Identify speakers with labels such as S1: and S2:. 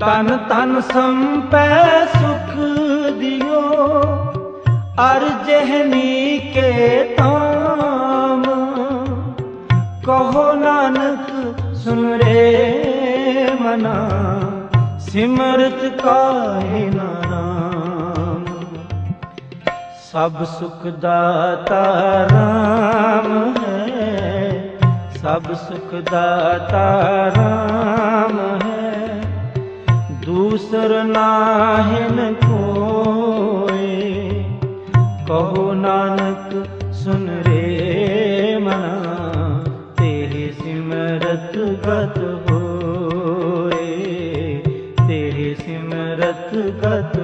S1: ਤਨ ਤਨ ਸੰਪੈ ਸੁਖ ਦਿਓ, ਅਰ ਜਹਨੀ ਕੇ ਤਾਮ ਕਹੋ ਨਾਨਕ, ਸੁਨ ਰੇ ਮਨਾ, ਸਿਮਰਤ ਕਾਹੇ ਨਾਮ ਸਭ ਸੁਖ ਦਾਤਾ ਰਾਮ ਹੈ, ਸਭ ਸੁਖ ਦਾਤਾ ਰਾਮ ਦੂਸਰ ਨਾਹਿਨ ਕੋਏ ਕਹੋ ਨਾਨਕ ਸੁਨ ਰੇ ਮਨਾ ਤੇਰੇ ਸਿਮਰਤ ਗਤ ਹੋਏ ਤੇਰੇ ਸਿਮਰਤ ਗਤ